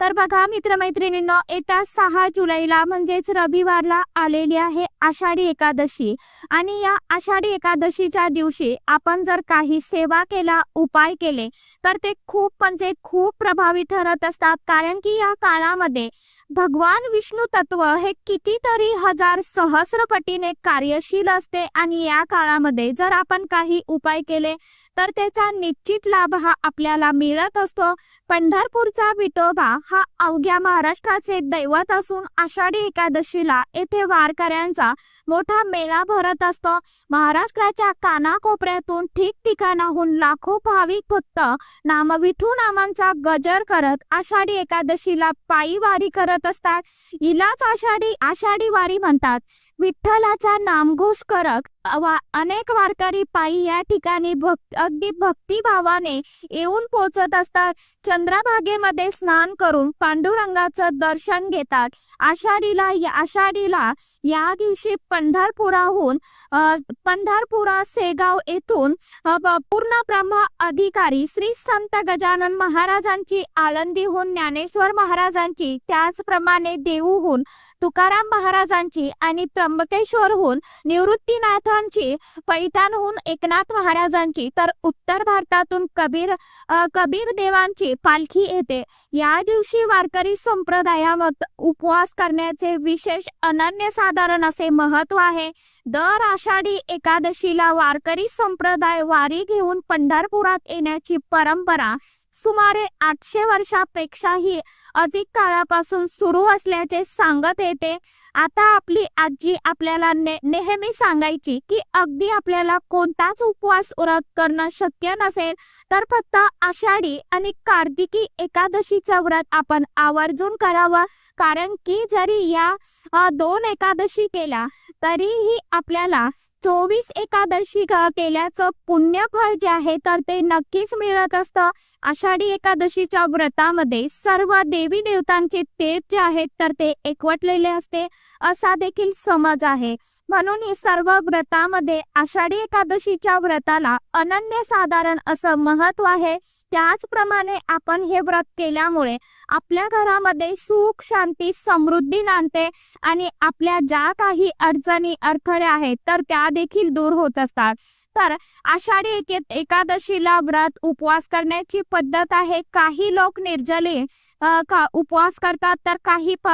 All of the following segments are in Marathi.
तर बघा मित्रमैत्रिणींनो येत्या सहा जुलैला म्हणजेच रविवारला आलेली आहे आषाढी एकादशी. आणि या आषाढी एकादशीच्या दिवशी आपण जर काही सेवा केला उपाय केले तर ते खूप म्हणजे खूप प्रभावी ठरत असतात. कारण की या काळामध्ये भगवान विष्णू तत्व हे कितीतरी हजार सहस्रपटीने कार्यशील असते. आणि या काळामध्ये जर आपण काही उपाय केले तर त्याचा निश्चित लाभ हा आपल्याला मिळत असतो. पंढरपूरचा विठोबा हा अवघ्या महाराष्ट्राचे दैवत असून आषाढी एकादशीला येथे वारकऱ्यांचा मोठा मेळा भरत असतो. महाराष्ट्राच्या कानाकोपऱ्यातून ठिकठिकाणाहून लाखो भाविक भक्त नाम विठू नामांचा गजर करत आषाढी एकादशीला पायी वारी करत असतात. हिलाच आषाढी आषाढी वारी म्हणतात. विठ्ठलाचा नामघोष करत अनेक वारकरी पायी या ठिकाणी भक्त अगदी भक्तिभावाने येऊन पोहोचत असतात. चंद्रभागेमध्ये स्नान करून पांडुरंगाचं दर्शन घेतात. आषाढीला आषाढीला या दिवशी पंढरपुराहून पंढरपुरा सेगाव येथून पूर्ण ब्रह्म अधिकारी श्री संत गजानन महाराजांची आळंदीहून ज्ञानेश्वर महाराजांची त्याचप्रमाणे देऊहून तुकाराम महाराजांची आणि त्र्यंबकेश्वरहून निवृत्तीनाथ महाराजांची पैठणहून एकनाथ महाराजांची तर उत्तर भारतातून कबीर कबीर देवांची पालखी येते. या दिवशी वारकरी संप्रदायात उपवास करण्याचे विशेष अनन्यसाधारण असे महत्त्व आहे. दर आषाढी एकादशीला वारकरी संप्रदाय वारी घेऊन पंढरपुरात येण्याची परंपरा सुमारे आठशे वर्षापेक्षाही अधिक काळापासून सुरू असल्याचे सांगत येते. आता आपली आजी आपल्याला ने, नेहमी सांगायची की अगदी आपल्याला कोणताच उपवास व्रत करणं शक्य नसेल तर फक्त आषाढी आणि कार्तिकी एकादशीचं व्रत आपण आवर्जून करावं. कारण की जरी या दोन एकादशी केल्या तरीही आपल्याला चोवीस एकादशी केल्याचं पुण्यफळ जे आहे तर ते नक्कीच मिळत असतं. आषाढी एकादशीच्या व्रतामध्ये सर्व देवी देवतांचे तेज जे आहेत तर ते एकवटलेले असते. असा देखील समज आहे. म्हणून ही सर्व व्रतामध्ये आषाढी एकादशीच्या व्रताला अनन्यसाधारण असं महत्त्व आहे. त्याचप्रमाणे आपण हे व्रत केल्यामुळे आपल्या घरामध्ये सुख शांती समृद्धी नांदते आणि आपल्या ज्या काही अडचणी अडथळे आहेत तर त्या देखील दूर होत असतात. तर आषाढी एके एकादशीला व्रत उपवास करण्याची पद्धत आहे. काही लोक निर्जली का उपवास करतात. तर काही प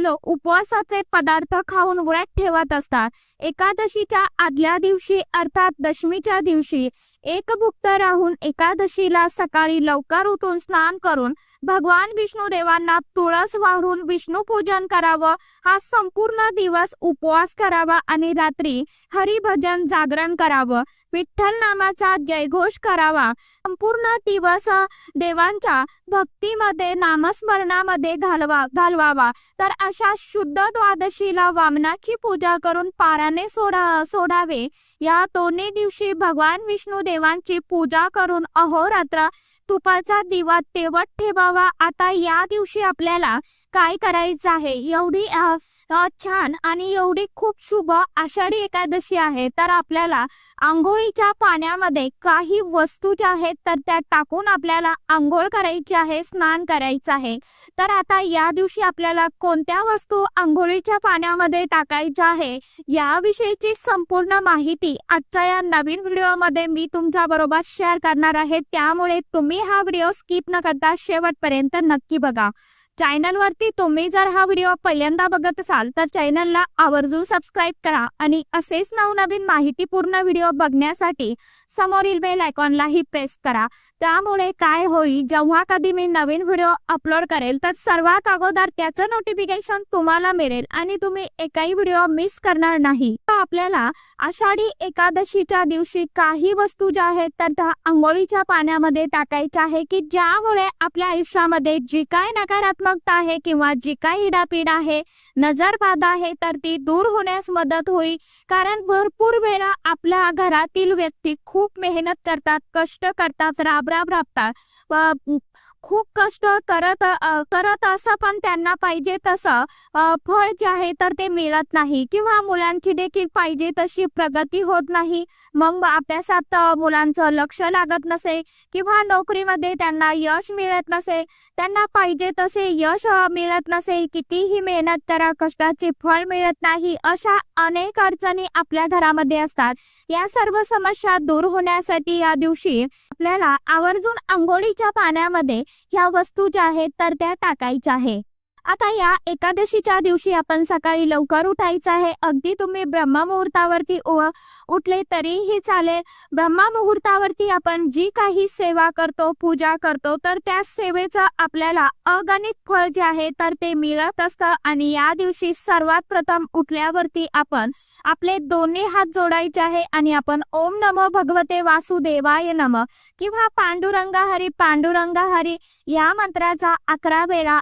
लोक उपवासाचे पदार्थ खाऊन व्रत ठेवत असतात. एकादशीच्या आदल्या दिवशी अर्थात दशमीच्या दिवशी एक भुक्त राहून एकादशीला सकाळी लवकर उठून स्नान करून भगवान विष्णू देवांना तुळस वाहून विष्णू पूजन करावं. हा संपूर्ण दिवस उपवास करावा आणि रात्री हरिभजन जागरण करावं. विठ्ठल नामाचा जयघोष करावा. संपूर्ण दिवस देवांच्या भक्तीमध्ये नामस्मरणामध्ये घालवा घालवावा. तर अशा शुद्ध द्वादशीला वामनाची पूजा करून पाराने सोडा सोडावे. या दोन्ही दिवशी भगवान विष्णू देवांची पूजा करून अहोरात्र तुपाचा दिवा तेवत ठेवावा. आता या दिवशी आपल्याला काय करायचं आहे? एवढी छान आणि एवढी खूप शुभ आषाढी एकादशी आहे. तर आपल्याला आंघोळीच्या पाण्यामध्ये काही वस्तू ज्या आहेत तर त्या टाकून आपल्याला आंघोळ करायची आहे स्नान करायचं आहे. तर आता या दिवशी आपल्याला कोणत्या वस्तू आंघोळीच्या पाण्यामध्ये टाकायच्या आहे याविषयीची संपूर्ण माहिती आजच्या या नवीन व्हिडिओमध्ये मी तुमच्या बरोबर शेअर करणार आहे. त्यामुळे तुम्ही हा व्हिडिओ स्किप न करता शेवटपर्यंत नक्की बघा. चॅनलवरती तुम्ही जर हा व्हिडिओ पहिल्यांदा बघत असाल तर चॅनलला आवर्जून सबस्क्राईब करा आणि असेच नवनवीन माहितीपूर्ण व्हिडिओ बघण्यासाठी समोरील बेल आयकॉनलाही प्रेस करा. त्यामुळे काय होईल जेव्हा कधी मी नवीन व्हिडिओ अपलोड करेल तर सर्वात अगोदर त्याचं नोटिफिकेशन तुम्हाला मिळेल आणि तुम्ही एकाही व्हिडिओ मिस करणार नाही. तर आपल्याला आषाढी एकादशीच्या दिवशी काही वस्तू ज्या आहेत तर त्या आंघोळीच्या पाण्यामध्ये टाकायच्या आहे की ज्यामुळे आपल्या आयुष्यामध्ये जी काय नकारात्मक विभक्त आहे किंवा जी काय इडापीड आहे नजरबाधा आहे तर ती दूर होण्यास मदत होईल. कारण भरपूर वेळा आपल्या घरातील व्यक्ती खूप मेहनत करतात कष्ट करतात राबराब राबतात. खूप कष्ट करत करत असं पण त्यांना पाहिजे तसं फळ जे आहे तर ते मिळत नाही किंवा मुलांची देखील पाहिजे तशी प्रगती होत नाही. मग अभ्यासात मुलांचं लक्ष लागत नसे किंवा नोकरीमध्ये त्यांना यश मिळत नसे. त्यांना पाहिजे तसे यश मिळत नसे. कितीही मेहनत करा कष्टाचे फळ मिळत नाही. अशा अनेक अडचणी आपल्या घरामध्ये असतात. या सर्व समस्या दूर होण्यासाठी या दिवशी आपल्याला आवर्जून आंघोळीच्या पाण्यामध्ये ह्या वस्तू ज्या आहेत तर त्या टाकायच्या आहे आता या एकादशीच्या दिवशी आपण सकाळी लवकर उठायचं आहे. अगदी तुम्ही ब्रह्ममुहूर्तावरती उठले तरीही चालेल. ब्रह्ममुहूर्तावरती आपण जी काही सेवा करतो पूजा करतो तर त्या सेवेचं आपल्याला अगणित फळ जे आहे तर ते मिळत असतं. आणि या दिवशी सर्वात प्रथम उठल्यावरती आपण आपले दोन्ही हात जोडायचे आहे आणि आपण ओम नमो भगवते वासुदेवाय नम किंवा पांडुरंगा हरी पांडुरंगा हरी या मंत्राचा अकरा वेळा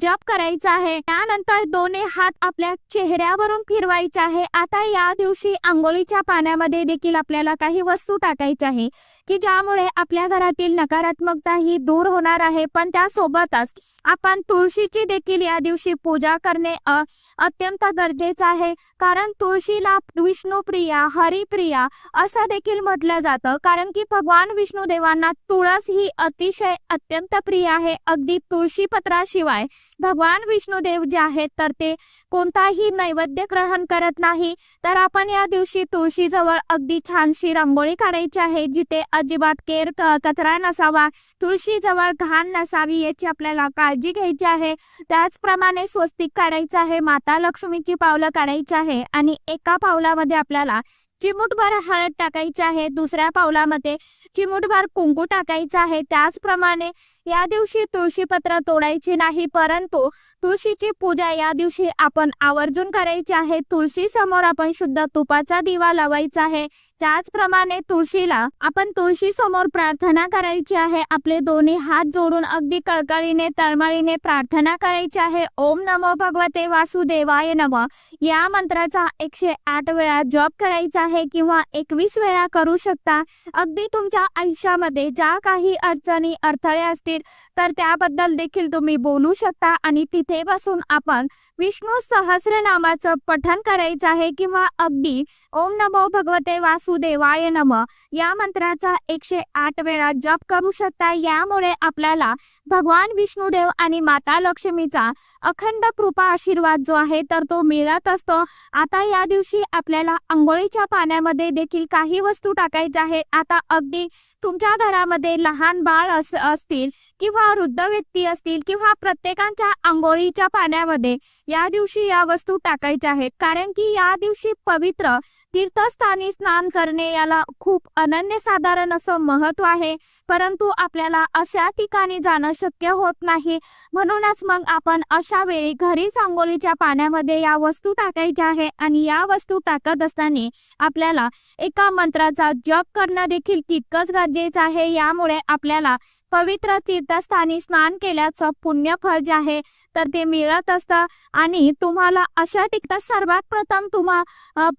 जप करायचा आहे. त्यानंतर दोन्ही हात आपल्या चेहऱ्यावरून फिरवायचे आहे. आता या दिवशी आंघोळीच्या पाण्यामध्ये देखील आपल्याला काही वस्तू टाकायच्या आहे की ज्यामुळे आपल्या घरातील नकारात्मकता ही दूर होणार आहे. पण त्यासोबतच आपण तुळशीची देखील या दिवशी पूजा करणे अत्यंत गरजेचं आहे. कारण तुळशीला विष्णुप्रिया हरिप्रिया असं देखील म्हटलं जातं. कारण की भगवान विष्णू देवांना तुळस ही अतिशय अत्यंत प्रिय आहे. अगदी तुळशी पत्राशिवाय भगवान विष्णुदेव जे आहेत तर ते कोणताही नैवेद्य ग्रहण करत नाही. तर आपण या दिवशी तुळशीजवळ अगदी छानशी रांगोळी काढायची आहे जिथे अजिबात केर कचरा नसावा तुळशीजवळ घाण नसावी याची आपल्याला काळजी घ्यायची आहे. त्याचप्रमाणे स्वस्तिक काढायचं आहे माता लक्ष्मीची पावलं काढायची आहे आणि एका पावलामध्ये आपल्याला चिमूटभर हळद टाकायची आहे दुसऱ्या पावलामध्ये. चिमूटभर कुंकू टाकायचा आहे. त्याचप्रमाणे या दिवशी तुळशीपत्र तोडायची नाही परंतु तुळशीची पूजा या दिवशी आपण आवर्जून करायची आहे. तुळशी समोर आपण शुद्ध तुपाचा दिवा लावायचा आहे. त्याचप्रमाणे तुळशीला आपण तुळशी समोर प्रार्थना करायची आहे. आपले दोन्ही हात जोडून अगदी कळकळीने तळमळीने प्रार्थना करायची आहे. ओम नमो भगवते वासुदेवाय नम. या मंत्राचा एकशे आठ वेळा जप करायचा आहे. किंवा एकवीस वेळा करू शकता. अगदी तुमच्या आयुष्यामध्ये ज्या काही अडचणी अडथळे असतील तर त्याबद्दल देखील तुम्ही बोलू शकता आणि तिथे बसून आपण विष्णू सहस्रनामाचं पठन करायचं आहे किंवा अगदी ओम नमो भगवते वासुदेवाय नम या मंत्राचा एकशे आठ वेळा जप करू शकता. यामुळे आपल्याला भगवान विष्णुदेव आणि माता लक्ष्मीचा अखंड कृपा आशीर्वाद जो आहे तर तो मिळत असतो. आता या दिवशी आपल्याला आंघोळीच्या पाण्यामध्ये देखील काही वस्तू टाकायच्या आहेत. आता अगदी तुमच्या घरामध्ये लहान बाळ असतील किंवा वृद्ध व्यक्ती असतील किंवा प्रत्येकाच्या आंघोळीच्या पाण्यामध्ये या दिवशी या वस्तू टाकायच्या आहेत. कारण की या दिवशी पवित्र तीर्थस्थानी स्नान करणे याला खूप अनन्यसाधारण असं महत्त्व आहे. परंतु आपल्याला अशा ठिकाणी जाणं शक्य होत नाही. म्हणूनच मग आपण अशा वेळी घरीच आंघोळीच्या पाण्यामध्ये या वस्तू टाकायच्या आहे आणि या वस्तू टाकत असताना आपल्याला एका मंत्राचा जप करणं देखील तितकंच गरजेचं आहे. यामुळे आपल्याला पवित्र तीर्थस्थानी स्नान केल्याचं पुण्यफळ जे आहे तर ते मिळत असतं. आणि तुम्हाला अशा ठिकाणी सर्वात प्रथम तुम्हा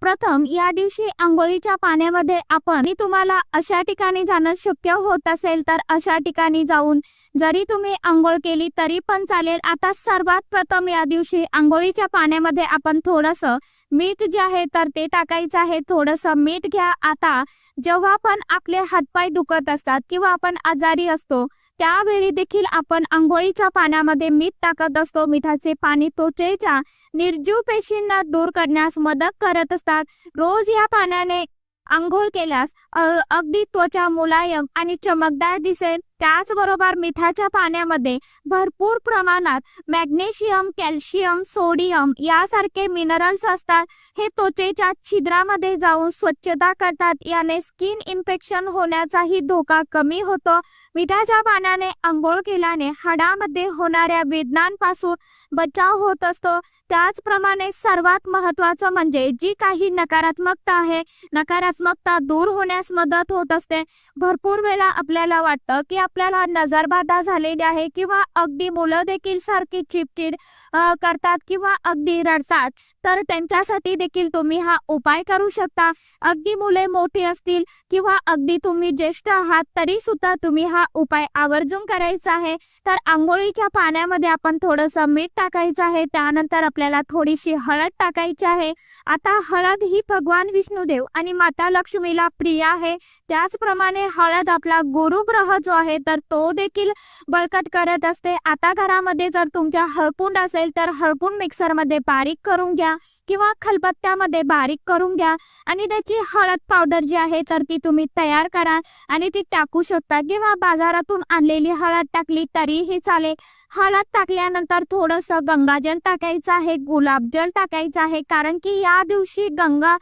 प्रथम या दिवशी आंघोळीच्या पाण्यामध्ये आपण तुम्हाला अशा ठिकाणी जाणं शक्य होत असेल तर अशा ठिकाणी जाऊन जरी तुम्ही आंघोळ केली तरी पण चालेल. आता सर्वात प्रथम या दिवशी आंघोळीच्या पाण्यामध्ये आपण थोडस मीठ जे आहे तर ते टाकायचं आहे. थोडस मीठ घ्या. आता जेव्हा पण आपले हातपाय दुखत असतात किंवा आपण आजारी असतो त्यावेळी देखील आपण आंघोळीच्या पाण्यामध्ये मीठ टाकत असतो. मिठाचे पाणी त्वचेच्या निर्जीव पेशींना दूर करण्यास मदत करत असतात. रोज या पाण्याने आंघोळ केल्यास अगदी त्वचा मुलायम आणि चमकदार दिसेल. त्याचबरोबर मिठाच्या पाण्यामध्ये भरपूर प्रमाणात मॅग्नेशियम कॅल्शियम सोडियम यासारखे मिनरल्स असतात. हे त्वचेच्या छिद्रामध्ये जाऊन स्वच्छता करतात. याने स्किन इन्फेक्शन होण्याचाही धोका कमी होतो. मिठाच्या पाण्याने आंघोळ केल्याने हाडामध्ये होणाऱ्या वेदनांपासून बचाव होत असतो. त्याचप्रमाणे सर्वात महत्वाचं म्हणजे जी काही नकारात्मकता आहे नकारात्मकता दूर होण्यास मदत होत असते. भरपूर वेळा आपल्याला वाटतं की आपल्याला नजरबाधा झालेली आहे किंवा अगदी मुलं देखील सारखी चिडचिड करतात किंवा अगदी रडतात तर त्यांच्यासाठी देखील तुम्ही हा उपाय करू शकता. अगदी मुले मोठी असतील किंवा अगदी तुम्ही ज्येष्ठ आहात तरी सुद्धा तुम्ही हा उपाय आवर्जून करायचा आहे. तर आंघोळीच्या पाण्यामध्ये आपण थोडंसं मीठ टाकायचं आहे त्यानंतर आपल्याला थोडीशी हळद टाकायची आहे. आता हळद ही भगवान विष्णुदेव आणि माता लक्ष्मीला प्रिय आहे. त्याचप्रमाणे हळद आपला गुरुग्रह जो आहे तर तो देखील बळकट करत असते. आता घरामध्ये जर तुमच्या हळपूंड असेल तर हळपूंड मिक्सरमध्ये बारीक करून घ्या किंवा खलबत्त्यामध्ये बारीक करून घ्या. आणि त्याची हळद पावडर जी आहे तर ती तुम्ही तयार करा आणि ती टाकू शकता किंवा बाजारातून आणलेली हळद टाकली तरीही चालेल. हळद टाकल्यानंतर थोडंसं गंगाजल टाकायचं आहे गुलाबजल टाकायचं आहे कारण की या दिवशी गंगा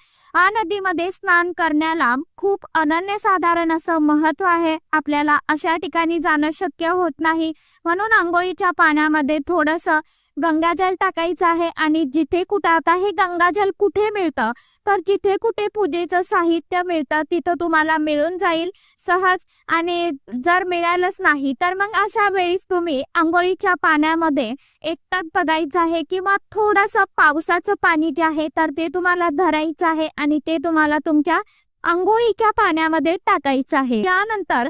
नदीमध्ये स्नान करण्याला खूप अनन्यसाधारण असं महत्त्व आहे. आपल्याला अशा ठिकाणी जाणं शक्य होत नाही. म्हणून आंघोळीच्या पाण्यामध्ये थोडंसं गंगाजल टाकायचं आहे आणि जिथे कुठं आता हे गंगाजल कुठे मिळतं तर जिथे कुठे पूजेचं साहित्य मिळतं तिथं तुम्हाला मिळून जाईल सहज. आणि जर मिळालंच नाही तर मग अशा वेळेस तुम्ही आंघोळीच्या पाण्यामध्ये एकटात बघायचं आहे किंवा थोडंसं पावसाचं पाणी जे आहे तर ते तुम्हाला धरायचं आहे आणि ते तुम्हाला तुमच्या आंघोळीच्या पाण्यामध्ये टाकायचं आहे. त्यानंतर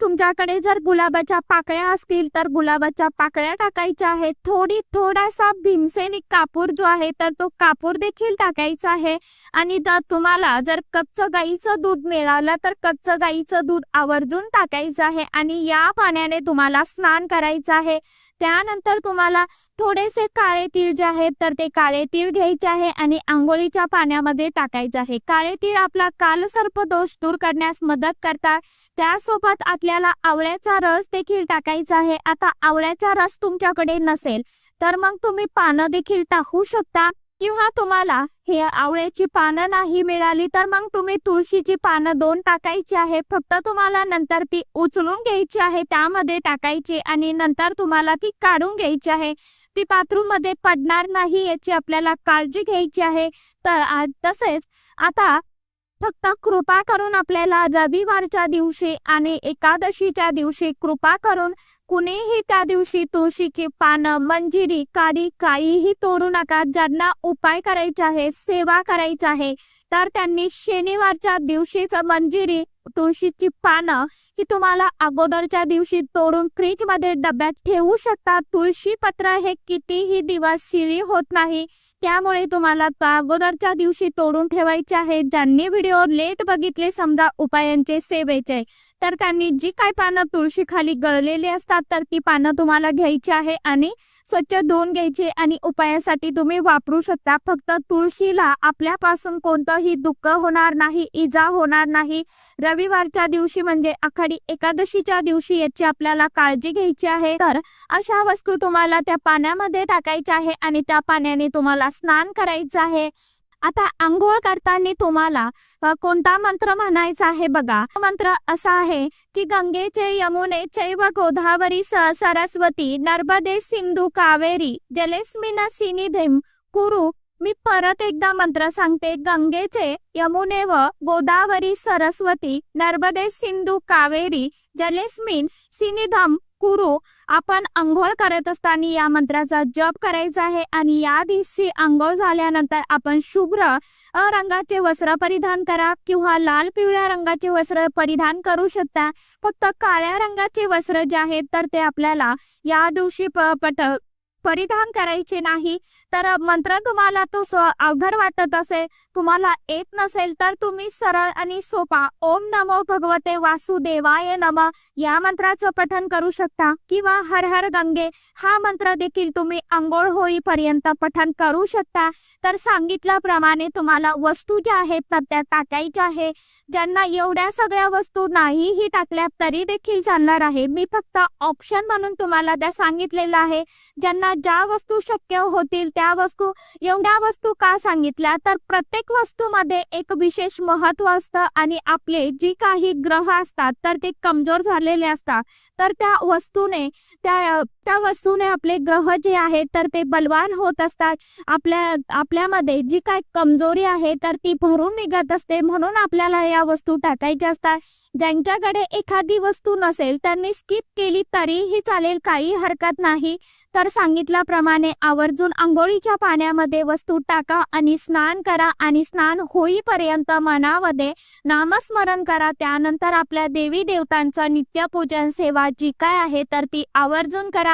तुमच्याकडे जर गुलाबाच्या पाकळ्या असतील तर गुलाबाच्या पाकळ्या टाकायच्या आहेत. थोडी थोडासा भीमसेनी कापूर जो आहे तर तो कापूर देखील टाकायचा आहे. आणि तुम्हाला जर कच्चं गाईचं दूध मिळालं तर कच्चं गाईचं दूध आवर्जून टाकायचं आहे. आणि या पाण्याने तुम्हाला स्नान करायचं आहे. त्यानंतर तुम्हाला थोडेसे काळे तीळ जे आहेत तर ते काळे तीळ घ्यायचे आहे आणि आंघोळीच्या पाण्यामध्ये टाकायचे आहे. काळे तीळ आपला काल दोष दूर करण्यास मदत करतात त्यासोबत आपल्याला आवळ्याचा रस देखील टाकायचा आहे. आता आवळ्याचा रस तुमच्याकडे नसेल तर मग तुम्ही पानं देखील टाकू शकता. किंवा तुम्हाला हे आवळ्याची पानं नाही मिळाली तर मग तुम्ही तुळशीची पानं दोन टाकायची आहे. फक्त तुम्हाला नंतर ती उचलून घ्यायची आहे त्यामध्ये टाकायची आणि नंतर तुम्हाला ती काढून घ्यायची आहे. ती बाथरूममध्ये पडणार नाही याची आपल्याला काळजी घ्यायची आहे. तर तसेच आता फक्त कृपा करून आपल्याला रविवारच्या दिवशी आणि एकादशीच्या दिवशी कृपा करून कुणीही त्या दिवशी तुळशीची पानं मंजिरी काडी काहीही तोडू नका. ज्यांना उपाय करायचा आहे सेवा करायची आहे तर त्यांनी शनिवारच्या दिवशीच मंजिरी तुळशीची पानं ही तुम्हाला अगोदरच्या दिवशी तोडून फ्रीजमध्ये डब्यात ठेवू शकता. तुळशी पत्र हे कितीही दिवस शिळी होत नाही त्यामुळे तुम्हाला अगोदरच्या दिवशी तोडून ठेवायचे आहे. ज्यांनी व्हिडिओ लेट बघितले समजा उपायांचे सेवेचे तर त्यांनी जी काय पानं तुळशी खाली गळलेली असतात तर ती पानं तुम्हाला घ्यायची आहे आणि स्वच्छ धुवून घ्यायची आणि उपायासाठी तुम्ही वापरू शकता. फक्त तुळशीला आपल्यापासून कोणतंही दुःख होणार नाही इजा होणार नाही. रविवारच्या दिवशी म्हणजे आखाडी एकादशीच्या दिवशी याची आपल्याला काळजी घ्यायची आहे. तर अशा वस्तू तुम्हाला त्या पाण्यामध्ये टाकायच्या आहे आणि त्या पाण्याने तुम्हाला स्नान करायचं आहे. आता आंघोळ करताना तुम्हाला कोणता मंत्र म्हणायचा आहे बघा. मंत्र असा आहे की गंगेचे यमुने चैव गोदावरी सरस्वती नर्मदे सिंधू कावेरी जलेस्मिना सिनिधिम कुरु. मी परत एकदा मंत्र सांगते. गंगेचे यमुने व गोदावरी सरस्वती नर्मदे सिंधू कावेरी जलेस्मिन सिनिधम कुरु. आपण आंघोळ करत असताना या मंत्राचा जप करायचा आहे आणि या दिवशी आंघोळ झाल्यानंतर आपण शुभ्र रंगाचे वस्त्र परिधान करा किंवा लाल पिवळ्या रंगाचे वस्त्र परिधान करू शकता. फक्त काळ्या रंगाचे वस्त्र जे आहेत तर ते आपल्याला या दिवशी प पट परिधान करायचे नाही तर मंत्र तुम्हाला तो अवघड वाटत असेल तुम्हाला येत नसेल तर तुम्ही सरळ आणि सोपा ओम नमो भगवते वासुदेवाय नम या मंत्राचं पठन करू शकता. किंवा हर हर गंगे हा मंत्र देखील तुम्ही आंघोळ होईपर्यंत पठन करू शकता. तर सांगितल्याप्रमाणे तुम्हाला वस्तू ज्या आहेत तर त्या टाकायच्या आहे. ज्यांना एवढ्या सगळ्या वस्तू नाहीही टाकल्या तरी देखील चालणार आहे. मी फक्त ऑप्शन म्हणून तुम्हाला त्या सांगितलेलं आहे. ज्यांना ज्या वस्तू शक्य होतील त्या वस्तू एवढ्या वस्तू का सांगितल्या? तर प्रत्येक वस्तूमध्ये एक विशेष महत्त्व असतं आणि आपले जी काही ग्रह असतात तर ते कमजोर झालेले असतात. तर त्या वस्तूने त्या त्या वस्तूने आपले ग्रह जे आहेत तर ते बलवान होत असतात. आपल्या आपल्यामध्ये जी काय कमजोरी आहे तर ती भरून निघत असते. म्हणून आपल्याला या वस्तू टाकायच्या असतात. ज्यांच्याकडे एखादी वस्तू नसेल त्यांनी स्किप केली तरीही चालेल काही हरकत नाही. तर सांगितल्याप्रमाणे आवर्जून आंघोळीच्या पाण्यामध्ये वस्तू टाका आणि स्नान करा आणि स्नान होईपर्यंत मनामध्ये नामस्मरण करा. त्यानंतर आपल्या देवी देवतांचं नित्यपूजन सेवा जी काय आहे तर ती आवर्जून करा.